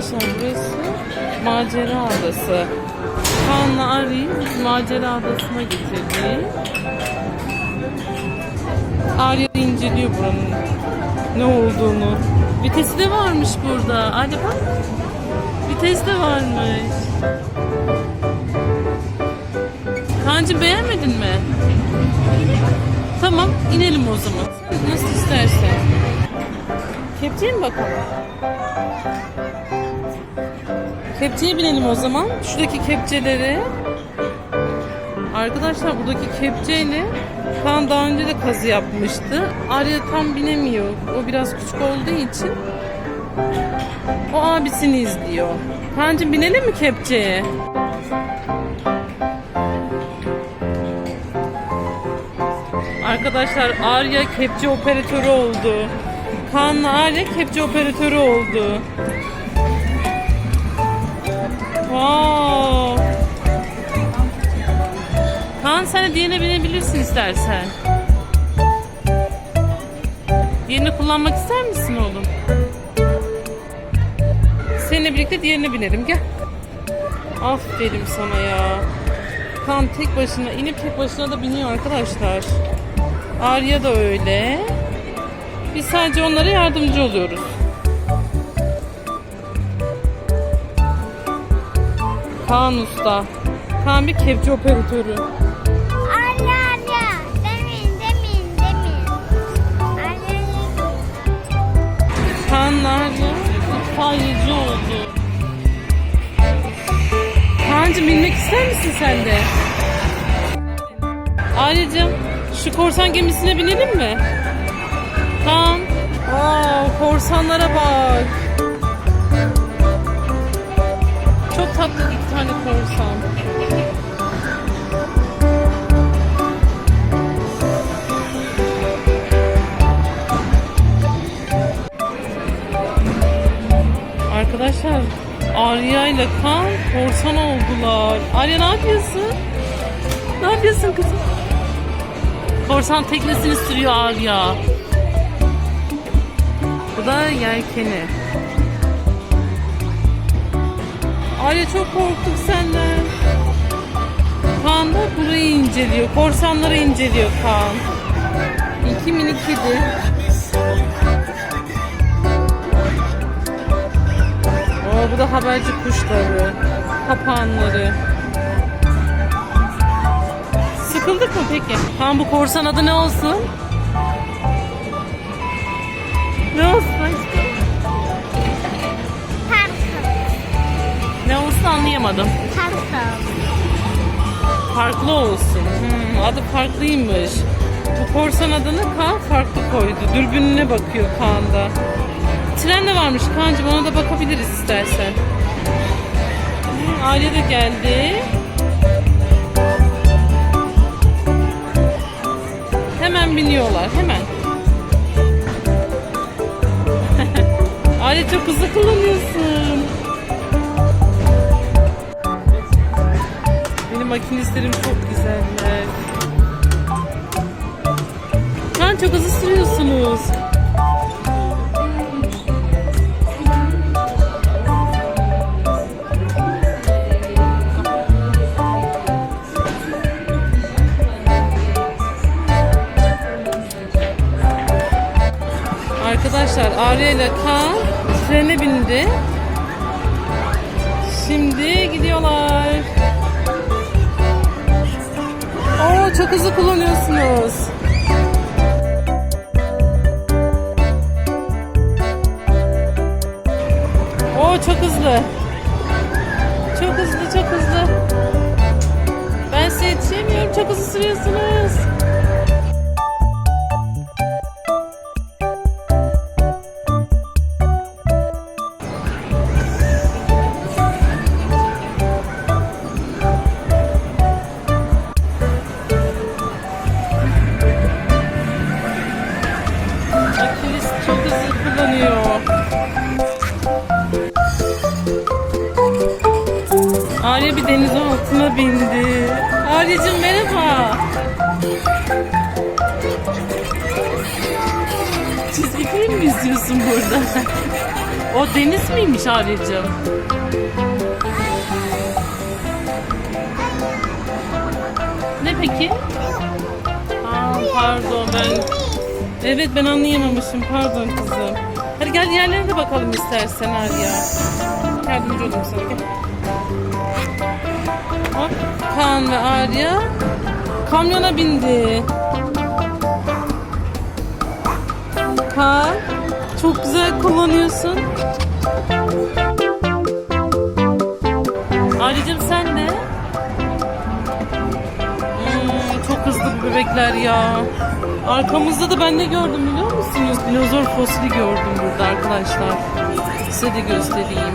Arkadaşlar burası macera adası. Kaan'la biz macera adasına getirdik. Arya inceliyor buranın ne olduğunu. Vitesi de varmış burada. Hadi bak. Vites de varmış. Kaan'cığım beğenmedin mi? Tamam inelim o zaman. Nasıl istersen. Kepçeye mi bakalım? Kepçeye binelim o zaman. Şuradaki kepçeleri. Arkadaşlar buradaki kepçeyle Kaan daha önce de kazı yapmıştı. Arya tam binemiyor. O biraz küçük olduğu için o abisini izliyor. Kaan'cığım binelim mi kepçeye? Arkadaşlar Arya kepçe operatörü oldu. Kaan'la Arya kepçe operatörü oldu. Wow. Kaan sen de diğerine binebilirsin istersen. Diğerini kullanmak ister misin oğlum? Seninle birlikte diğerine binelim gel. Aferin sana ya. Kaan tek başına inip tek başına da biniyor arkadaşlar. Arya da öyle. Biz sadece onlara yardımcı oluyoruz. Kaan Usta. Kaan bir kepçe operatörü. Anne anne. Demin demin demin. Anne. Kaan'la Arya itfaiyeci oldu. Kaan'cığım binmek ister misin sen de? Arya'cığım şu korsan gemisine binelim mi? Kaan. Aa, korsanlara bak. Tatlı iki tane korsan. Arkadaşlar Arya ile Kaan korsan oldular. Arya ne yapıyorsun? Ne yapıyorsun kızım? Korsan teknesini sürüyor Arya. Bu da yelkeni. Arya çok korktuk senden. Kaan da burayı inceliyor. Korsanları inceliyor Kaan. İki minik kedi. Oo, bu da haberci kuşları, papağanları. Sıkıldık mı peki? Tamam bu korsan adı ne olsun? Ne olsun anlayamadım. Parkım. Farklı olsun. Hmm, adı farklıymış. Bu korsan adını Kaan farklı koydu. Dürbününe bakıyor Kaan'da. Tren de varmış Kaan'cığım ona da bakabiliriz istersen. Hmm, Aile de geldi. Hemen biniyorlar hemen. Aile çok hızlı kullanıyorsun. Makinistlerim çok güzeller. Kaan çok hızlı sürüyorsunuz. Arkadaşlar Arya ile Kaan trene bindi. Şimdi gidiyorlar. Çok hızlı kullanıyorsunuz. Oo çok hızlı. Çok hızlı, çok hızlı. Ben size yetişemiyorum. Çok hızlı sürüyorsunuz. Arya bir deniz altına bindi. Arya'cığım merhaba. Çizgi film mi izliyorsun burada? O deniz miymiş Arya'cığım? Ne peki? Aa, pardon ben... Evet ben anlayamamışım pardon kızım. Hadi gel diğerlerine de bakalım istersen Arya. Yardımcı olayım sana gel. Hop Kaan ve Arya kamyona bindi. Kaan çok güzel kullanıyorsun. Arya'cığım sen de. Hmm, çok hızlı bu bebekler ya. Arkamızda da ben ne gördüm biliyor musunuz? Dinozor fosili gördüm burada arkadaşlar. Size de göstereyim.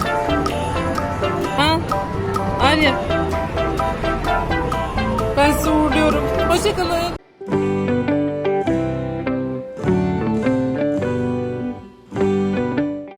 Ha? Arya. Hoşçakalın.